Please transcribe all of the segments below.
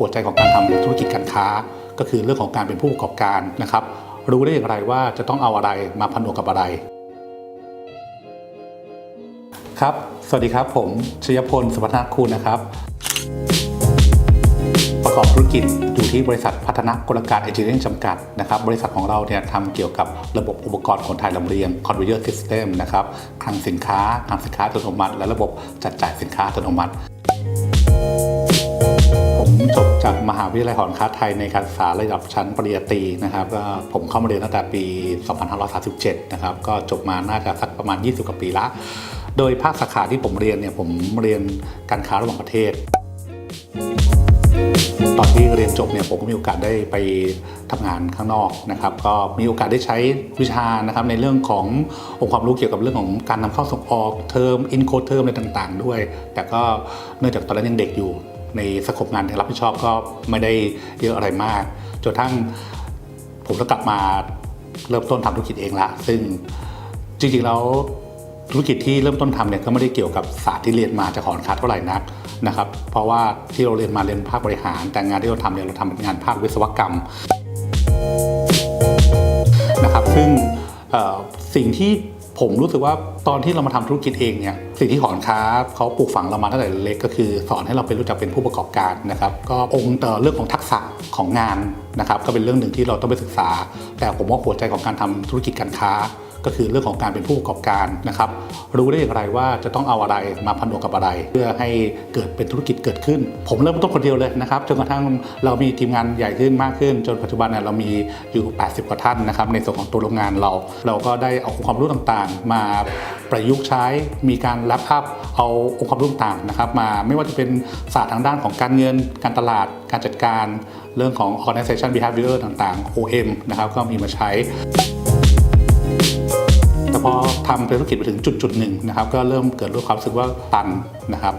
หัวใจของการทำธุรกิจการค้า ก็คือเรื่องของการเป็นผู้ประกอบการนะครับ รู้ได้อย่างไรว่าจะต้องเอาอะไรมาผนวกกับอะไร ครับ สวัสดีครับ ผมชยพลสุพัฒนาคุณนะครับ ประกอบธุรกิจอยู่ที่บริษัทพัฒนากลการเอเจนต์จำกัดนะครับ บริษัทของเราเนี่ยทำเกี่ยวกับระบบอุปกรณ์ขนถ่ายลำเลียง Conveyor System นะครับคลังสินค้าคลังสินค้าอัตโนมัติ และระบบจัดจ่ายสินค้าอัตโนมัติ ผมจบจากมหาวิทยาลัยหอการค้าไทยในการศึกษาระดับชั้นปริญญาตรีนะครับก็ผมเข้ามาเรียนตั้งแต่ปี 2537 นะครับ ก็จบมาน่าจะสักประมาณ 20 กว่าปีละ โดยภาคสาขาที่ผมเรียนเนี่ยผมเรียนการค้าระหว่างประเทศ ตอนที่เรียนจบเนี่ยผมก็มีโอกาสได้ไปทำงานข้างนอกนะครับ ก็มีโอกาสได้ใช้วิชานะครับในเรื่องขององค์ความรู้เกี่ยวกับเรื่องของการนำเข้าส่งออกเทอมอินโคเทอมอะไรต่าง ๆ ด้วย แต่ก็เนื่องจากตอนนั้นยังเด็กอยู่ ในสโคปงานที่รับผิดชอบก็ไม่ได้เยอะอะไรมากจนทั่งผมก็กลับมาเริ่มต้นทำธุรกิจเองละ ซึ่งจริงๆแล้วธุรกิจที่เริ่มต้นทำเนี่ยก็ไม่ได้เกี่ยวกับศาสตร์ที่เรียนมาจากหอการค้าเท่าไหร่นักนะครับ เพราะว่าที่เราเรียนมาเรียนภาคบริหาร แต่งานที่เราทำเนี่ยเราทำเป็นงานภาควิศวกรรมนะครับ ซึ่งสิ่งที่ ผมรู้สึกว่าตอนที่เรามาทำธุรกิจเองเนี่ยสิ่งที่หอนค้าเขาปลูกฝังเรามาตั้งแต่เล็กก็คือ สอนให้เราเป็นรู้จักเป็นผู้ประกอบการนะครับก็องค์เรื่องของทักษะของงานนะครับก็เป็นเรื่องหนึ่งที่เราต้องไปศึกษา แต่ผมว่าหัวใจของการทำธุรกิจการค้า ก็คือเรื่องของการเป็นผู้ประกอบการนะครับรู้ได้อย่างไรว่าจะต้องเอาอะไรมาผนวกกับอะไร เพื่อให้เกิดเป็นธุรกิจเกิดขึ้น ผมเริ่มต้นคนเดียวเลยนะครับจนกระทั่งเรามีทีมงานใหญ่ขึ้นมากขึ้น จนปัจจุบันเนี่ยเรามีอยู่ 80 กว่าท่านนะครับในส่วนของตัวโรงงานเรา เราก็ได้เอาองค์ความรู้ต่างๆ มาประยุกต์ใช้มีการแลปอัพเอาองค์ความรู้ต่างๆนะครับ มาไม่ว่าจะเป็นศาสตร์ทางด้านของการเงิน การตลาด การจัดการ เรื่องของ organization behavior ต่างๆ OM นะครับก็มีมาใช้ ทำธุรกิจไปถึงจุดจุดหนึ่งนะครับก็เริ่มเกิดรู้ความรู้สึกว่าตันนะครับ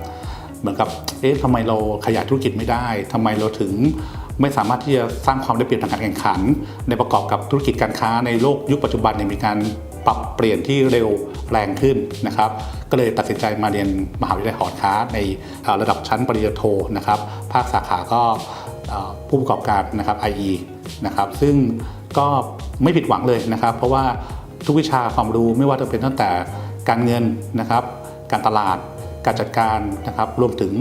เหมือนกับเอ๊ะทำไมเราขยายธุรกิจไม่ได้ทำไมเราถึงไม่สามารถที่จะสร้างความได้เปรียบทางการแข่งขัน ในประกอบกับธุรกิจการค้าในโลกยุคปัจจุบันเนี่ยมีการปรับเปลี่ยนที่เร็วแรงขึ้นนะครับ ก็เลยตัดสินใจมาเรียนมหาวิทยาลัยหอค้าในระดับชั้นปริญญาโทนะครับ ภาคสาขาก็ผู้ประกอบการนะครับ IE นะครับ ซึ่งก็ไม่ผิดหวังเลยนะครับ เพราะว่า ทุกวิชาความรู้ไม่ว่าจะเป็นตั้งแต่การเงินนะครับ การตลาดการจัดการนะครับรวมถึง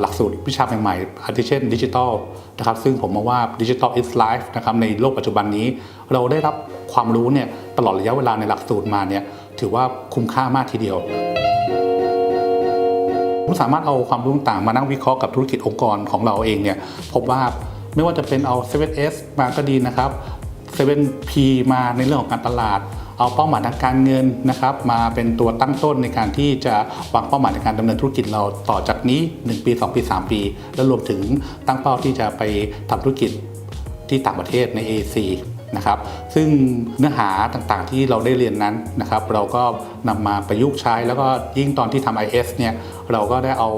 หลักสูตรวิชาใหม่ๆอาทิเช่นดิจิทัลนะครับซึ่งผมมองว่าดิจิทัล is life นะครับในโลกปัจจุบันนี้ เราได้รับความรู้เนี่ยตลอดระยะเวลาในหลักสูตรมาเนี่ยถือว่าคุ้มค่ามากทีเดียวผมสามารถเอาความรู้ต่างมานั่งวิเคราะห์กับธุรกิจองค์กรของเราเองเนี่ยพบว่าไม่ว่าจะเป็นเอา 7S มาก็ดีนะครับ 7P มาในเรื่องของการตลาด เอาเป้าหมายทางการเงินนะครับมาเป็นตัวตั้งต้นในการที่จะวางเป้าหมายในการดำเนินธุรกิจเราต่อจากนี้ 1 ปี 2 ปี 3 ปี แล้วรวมถึงตั้งเป้าที่จะไปทำธุรกิจที่ต่างประเทศใน AC นะครับซึ่งเนื้อหาต่างๆที่เราได้เรียนนั้นนะครับ เราก็นำมาประยุกต์ใช้ แล้วก็ยิ่งตอนที่ทำ IS เนี่ยเราก็ได้เอา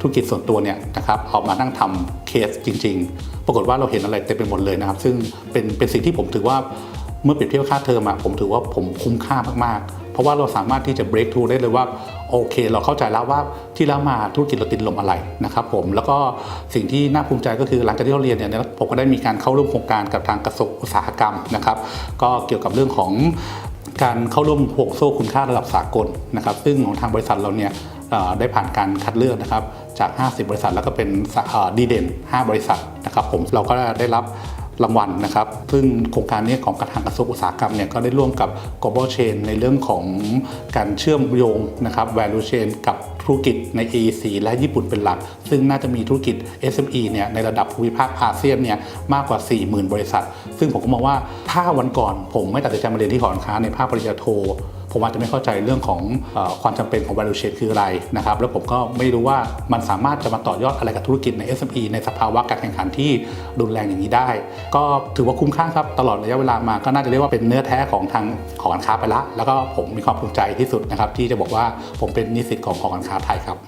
ธุรกิจส่วนตัวเนี่ยนะครับเอามานั่งทำเคสจริง ๆ ปรากฏว่าเราเห็นอะไรเต็มไปหมดเลยนะครับ ซึ่งเป็นเป็นสิ่งที่ผมถือว่า เมื่อเปรียบเทียบค่าเทอมอะผมถือว่าผมคุ้มค่ามากๆ เพราะว่าเราสามารถที่จะ break through ได้เลยว่าโอเค เราเข้าใจแล้วว่าที่แล้วมาธุรกิจเราติดลมอะไรนะครับผมแล้วก็สิ่งที่น่าภูมิใจก็คือหลังจากที่เราเรียนเนี่ยผมก็ได้มีการเข้าร่วมโครงการกับทางกระทรวงอุตสาหกรรมนะครับก็เกี่ยวกับเรื่องของการเข้าร่วมห่วงโซ่คุณค่าระดับสากลนะครับซึ่งของทางบริษัทเราเนี่ยได้ผ่านการคัดเลือกนะครับจาก 50 บริษัทแล้วก็เป็นดีเด่น 5 บริษัทนะครับผมเราก็ได้รับ รางวัลนะครับ ซึ่งโครงการนี้ของกระทางกระทรวงอุตสาหกรรมเนี่ยก็ได้ร่วมกับ global chain ในเรื่องของการเชื่อมโยงนะครับ value chain กับธุรกิจใน AEC และญี่ปุ่นเป็นหลัก ซึ่งน่าจะมีธุรกิจ SME เนี่ยในระดับภูมิภาคอาเซียนเนี่ยมากกว่า 40,000 บริษัท ซึ่งผมก็มองว่าถ้าวันก่อนผมไม่ตัดสินใจมาเรียนที่หอการค้าในภาคปริญญาโท ผมอาจจะไม่เข้าใจเรื่องของอความจำเป็นของ value chain คืออะไรนะครับแล้วผมก็ไม่รู้ว่ามันสามารถจะมาต่อยอดอะไรกับธุรกิจใน SME ในสภาวะการแข่งขันที่รุนแรงอย่างนี้ได้ ก็ถือว่าคุ้มค่าครับตลอดระยะเวลามาก็น่าจะเรียกว่าเป็นเนื้อแท้ของทางของการค้าไปละ แล้วก็ผมมีความภูมิใจที่สุดนะครับที่จะบอกว่าผมเป็นนิสิตของของการค้าไทยครับ